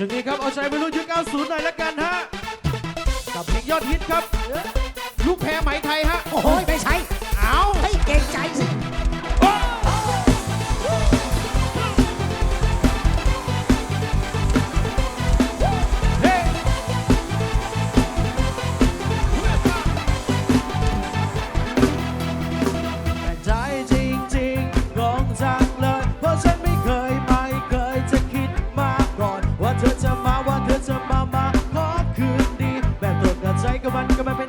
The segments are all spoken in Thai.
ชุดนี้ครับเอาใจไปรุ่นยุค90 หน่อยละกันฮะ กับเพลงยอดฮิตครับ ลูกแพรไหมไทยฮะ โอ้ยไม่ใช่ เอาให้เก่งใจสิ มันก็มันเป็น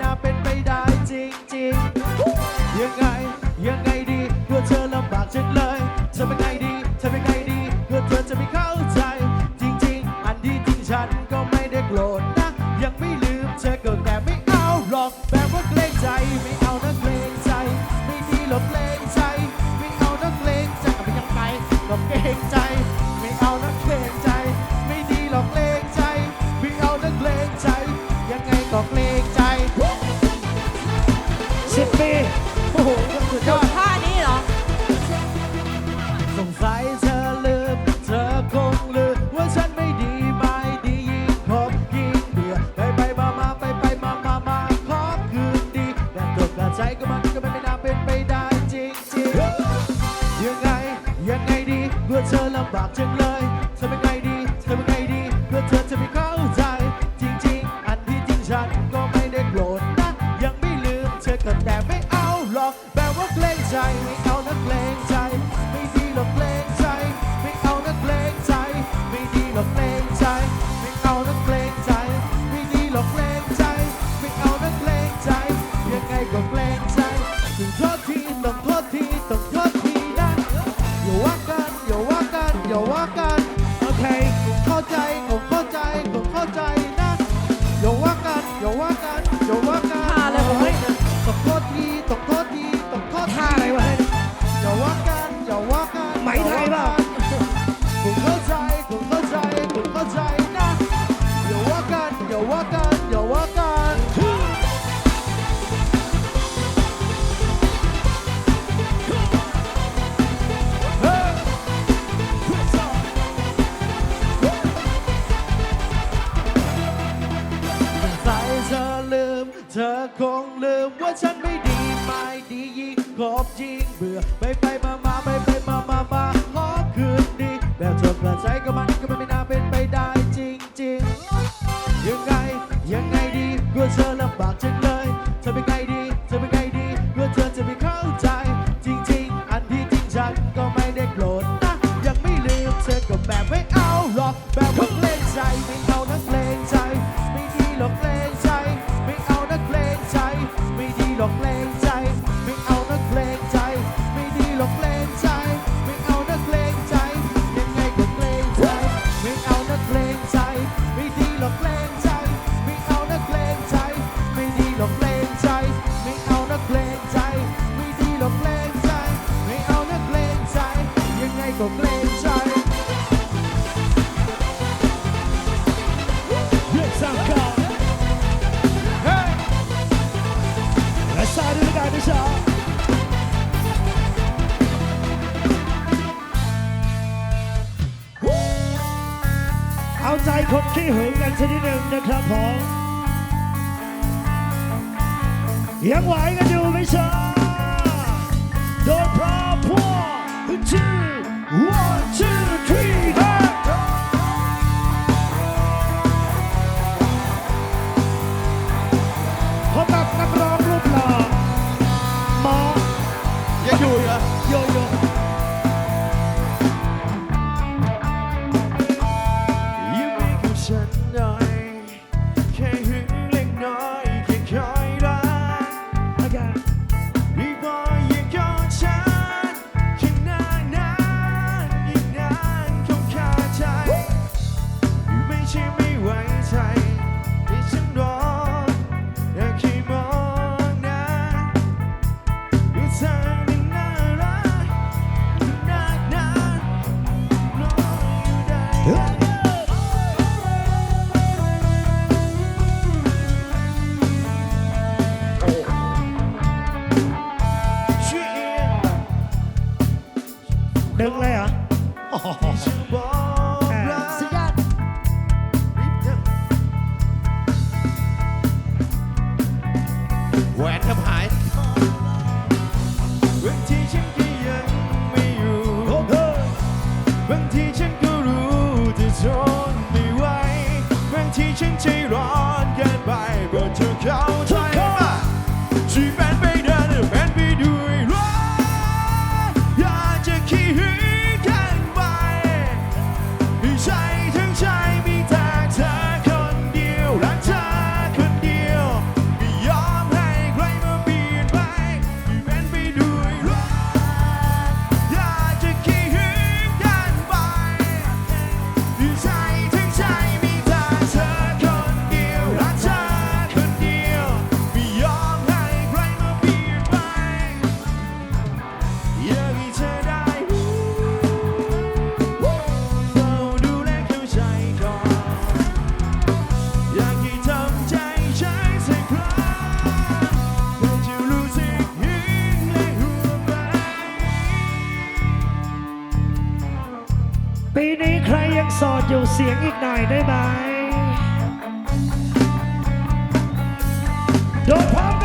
คงลืมว่าฉันไม่ดีไม่ดียิ่งคบยิ่งเบื่อไป เอาใจคนที่หึงกันสักนิดหนึ่งนะครับผมยังไหวกันอยู่ไม่ช้าโดยพระพว one two one two three พบกับนักร้องรูปหล่อหมอยังอยู่เหรอโยโย่ 你是我。 ปีนี้ใครยังสอดอยู่เสียงอีกหน่อยได้ไหมโดนพร้อม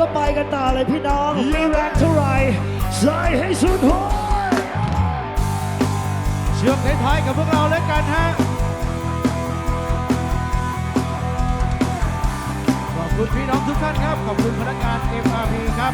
ก็ไปกันต่อเลยพี่น้องไม่แรงเท่าไรใส่ให้สุดหัวเชื่อมท้ายๆกับพวกเราแล้วกันฮะขอบคุณพี่น้องทุกท่านครับ ขอบคุณพนักงาน MRP ครับ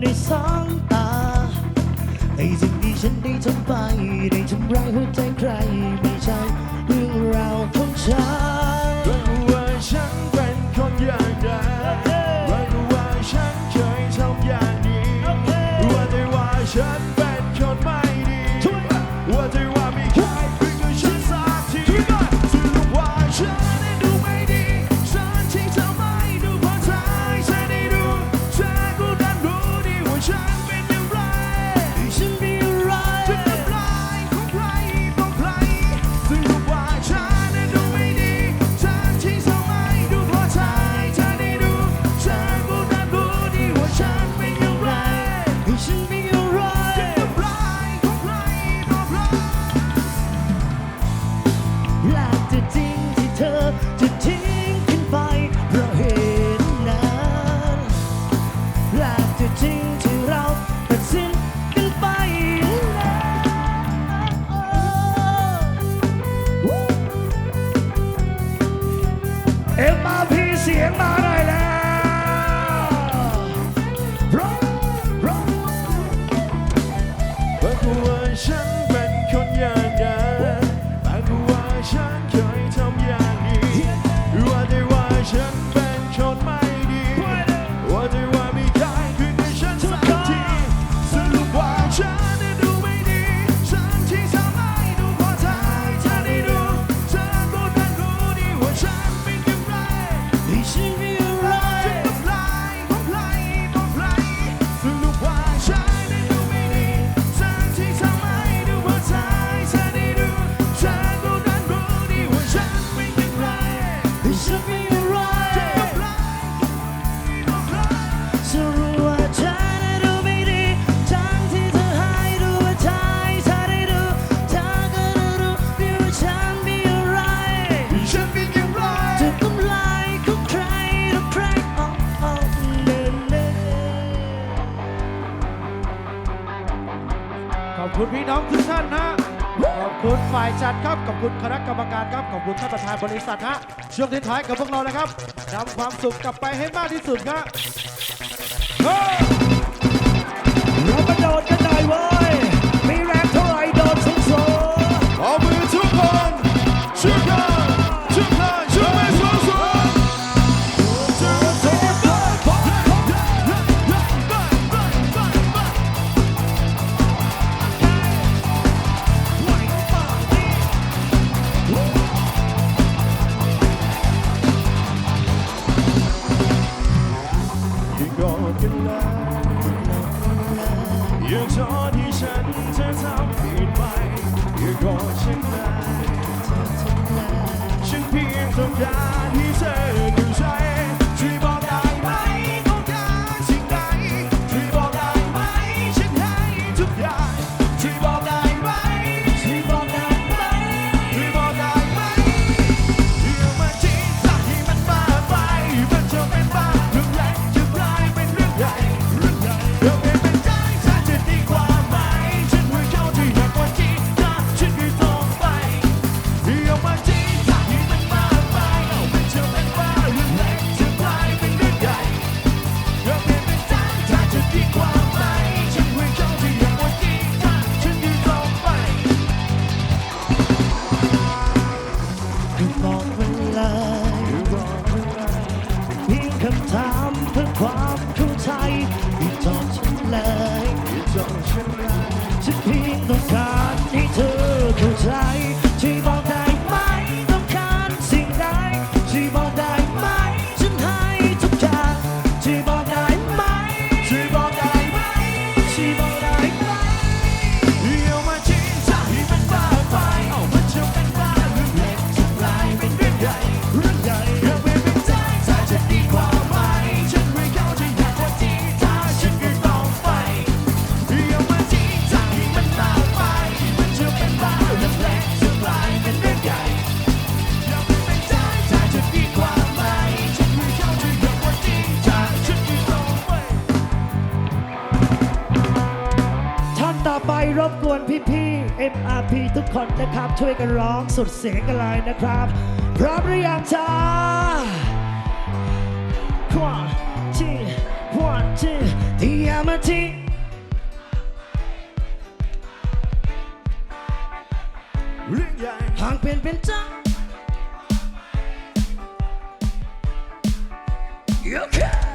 ในสองตาไอ้สิ่งที่ฉันได้ทำไปได้ทำร้ายหัวใจใครไม่ใช่เรื่องราวของฉัน ขอบคุณท่านประธานบริษัทฮะช่วงทิ้งท้ายกับพวกเรานะครับนำความสุขกลับไปให้มากที่สุดครับ die. ช่วยกันร้องสุดเสียงกันเลยนะครับ พร้อมหรือยังจ้า one two one two ที่ยามาที่เรื่องใหญ่ห่างเป็นเป็นจ้า You can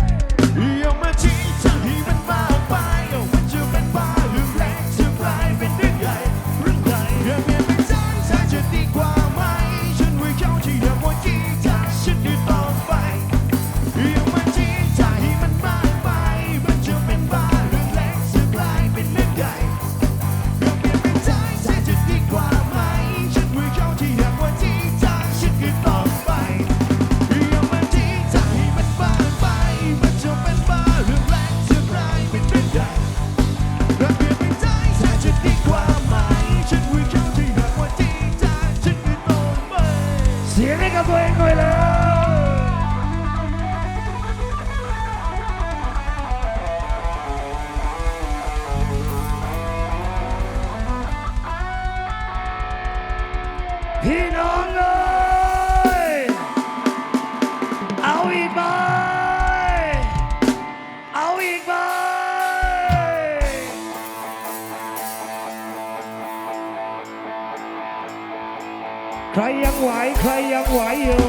ใครยังไหวใครยังไหวอยู่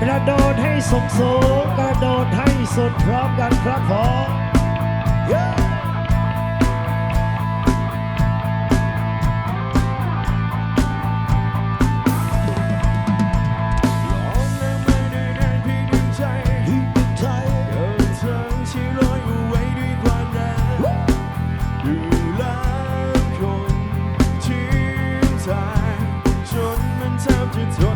กระโดดให้สูงสูงกระโดดให้สุดพร้อมกันครับผม yeah! Position